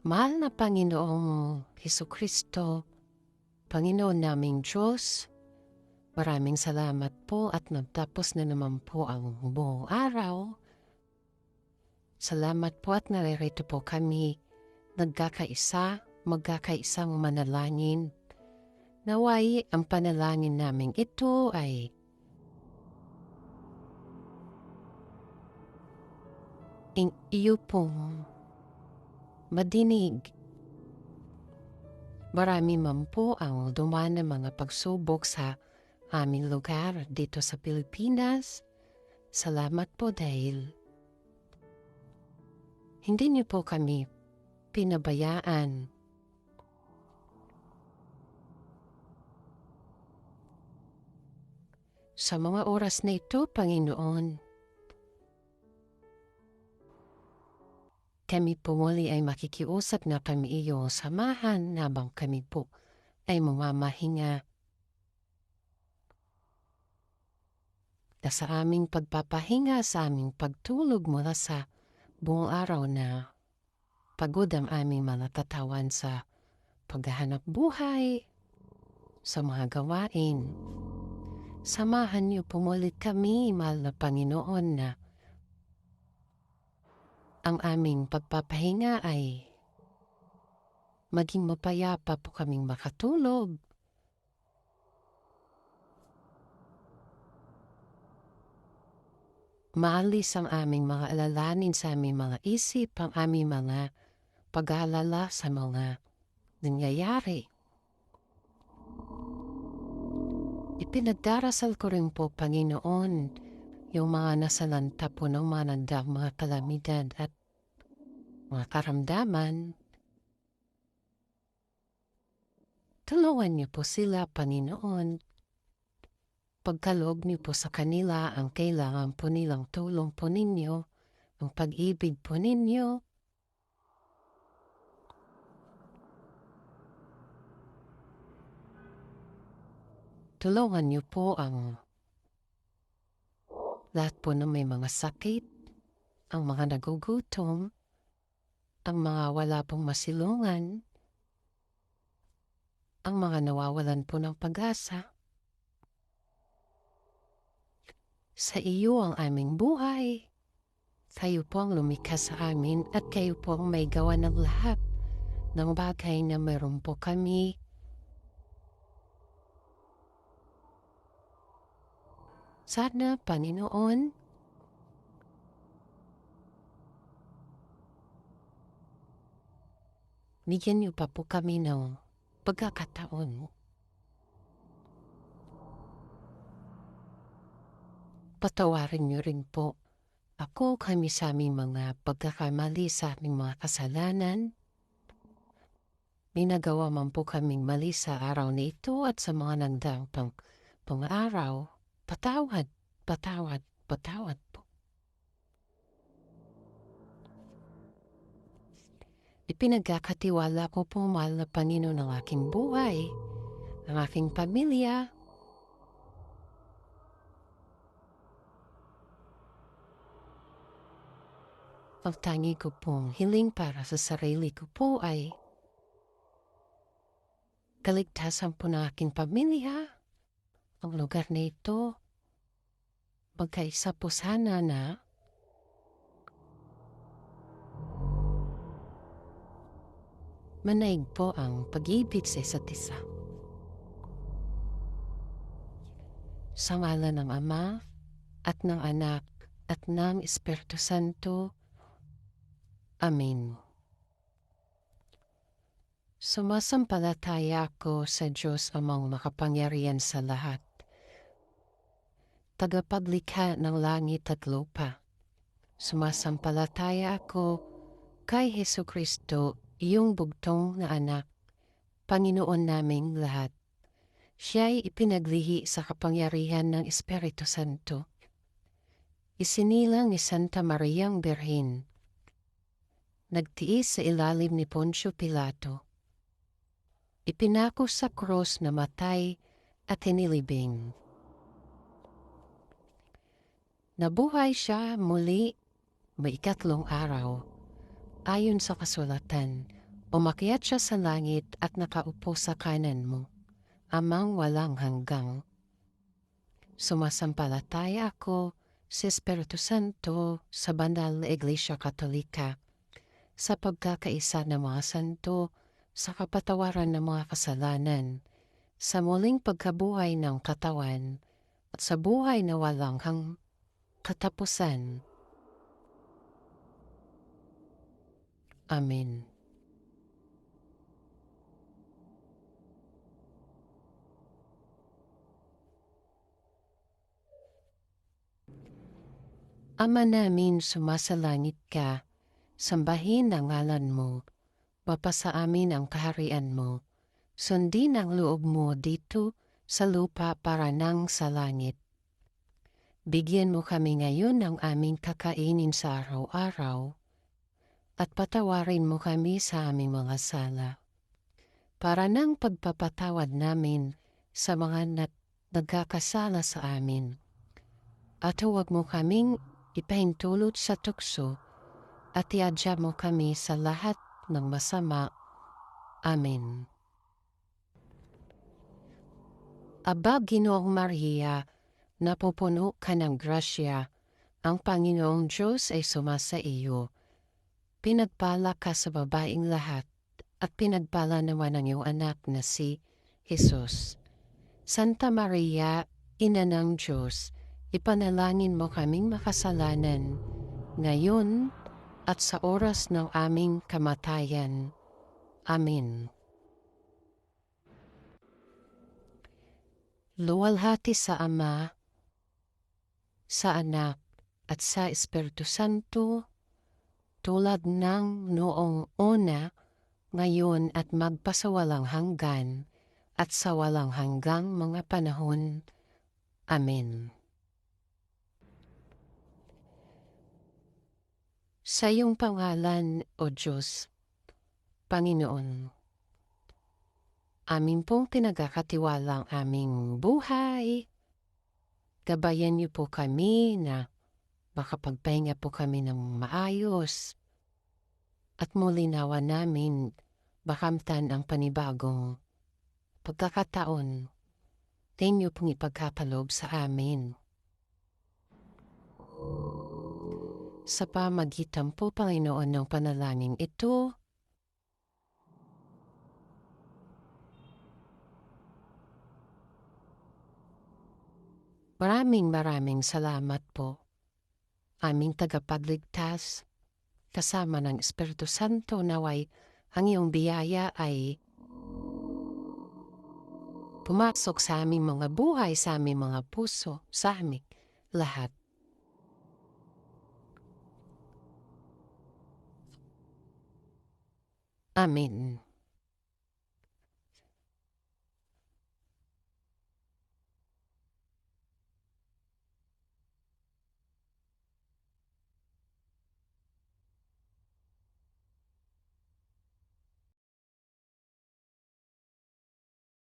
Mahal na Panginoong Heso Kristo, Panginoon naming Diyos, maraming salamat po at nagtapos na naman po ang buong araw. Salamat po at naririto po kami nagkakaisa, magkakaisang manalangin. Naway ang panalangin namin ito ay in iyo pong madinig. Marami man po ang dumaan ng mga pagsubok sa aming lugar dito sa Pilipinas. Salamat po dahil hindi niyo po kami pinabayaan. Sa mga oras na ito, Panginoon, kami po muli ay makikiusap na kami iyo samahan nabang kami po ay mamamahinga. Na sa aming pagpapahinga, sa aming pagtulog mula sa buong araw na pagod ang aming mga katawan sa paghahanap buhay, sa mga gawain. Samahan niyo pumulit kami, mahal na Panginoon, na ang aming pagpapahinga ay maging mapayapa po kaming makatulog. Maalis ang aming mga alalanin sa aming mga isip, ang aming mga pag-aalala sa mga nangyayari. Ipinagdarasal ko rin po, Panginoon, yung mga nasalanta po ng mga mga kalamidad at mga karamdaman. Tulungan niyo po sila, Panginoon. Pagkalog niyo po sa kanila ang kailangan po nilang tulong po ninyo, ang pag-ibig po ninyo, Tulungan niyo po ang lahat po na may mga sakit, ang mga nagugutom, ang mga wala pong masilungan, ang mga nawawalan po ng pag-asa. Sa iyo ang aming buhay. Kayo po ang lumikha sa amin at kayo po ang may gawa ng lahat ng bagay na meron po kami Sana, Panginoon, bigyan niyo pa po kami ng pagkakataon. Patawarin niyo rin po ako kami sa aming mga pagkakamali sa aming mga kasalanan. Minagawa man po kaming mali sa araw na ito at sa mga nagdaang pang, pang araw. Patawad, patawad, patawad po. Ipinagkakatiwala ko po mahal na Panginoon ng aking buhay, ang aking pamilya, Ang tangi ko pong hiling para sa sarili ko po ay kaligtasan po ng aking pamilya, ang lugar na ito, magkaisa po sana na manaig po ang pag-ibig sa isa't isa. Sa ngala ng Ama at ng Anak at ng Espiritu Santo. Amen. Sumasampalataya ako sa Diyos amang makapangyarihan sa lahat tagapaglikha ng langit at lupa. Sumasampalataya ako kay Heso Kristo, iyong bugtong na anak, Panginoon naming lahat. Siya'y ipinaglihi sa kapangyarihan ng Espiritu Santo. Isinilang ni Santa Mariang Berhin. Nagtiis sa ilalim ni Poncio Pilato. Ipinako sa krus na matay at hinilibing. Nabuhay siya muli may ikatlong araw. Ayon sa kasulatan, Umakyat siya sa langit at nakaupo sa kanan mo, amang walang hanggang. Sumasampalataya ako sa Espiritu Santo sa Banal na Iglesia Katolika, sa pagkakaisa ng mga santo, sa kapatawaran ng mga kasalanan, sa muling pagkabuhay ng katawan, at sa buhay na walang hang katapusan. Amen. Ama namin sumasalangit ka, sambahin ang ngalan mo, mapasa amin ang kaharian mo, sundin ang loob mo dito sa lupa para nang sa langit. Bigyan mo kami ngayon ng aming kakainin sa araw-araw, at patawarin mo kami sa aming mga sala. Para nang pagpapatawad namin sa mga nat nagkakasala sa amin. At huwag mo kaming ipahintulot sa tukso at iadya mo kami sa lahat ng masama. Amen. Aba, Ginoong Maria, napupuno ka ng grasya, ang Panginoong Diyos ay sumasa iyo. Pinagpala ka sa babaing lahat, at pinagpala naman ang iyong anak na si Jesus. Santa Maria, Ina ng Diyos, ipanalangin mo kaming makasalanan, ngayon at sa oras ng aming kamatayan. Amen. Luwalhati sa Ama, sa Anak, at sa Espiritu Santo, tulad ng noong una, ngayon at magpasawalang hanggan, at sa walang hanggang mga panahon. Amen. Sa iyong pangalan, O Diyos, Panginoon, amin pong pinagkakatiwala ang aming buhay. Gabayan niyo po kami na makapagpahinga po kami ng maayos at muli nawa namin bakamtan ang panibagong pagkakataon. Tenyo pong ipagkapalob sa amin. sa pamagitan po, Panginoon, ng panalangin ito. Maraming maraming salamat po. Aming tagapagligtas, kasama ng Espiritu Santo naway ang iyong biyaya ay pumasok sa aming mga buhay, sa aming mga puso, sa aming lahat. Amen.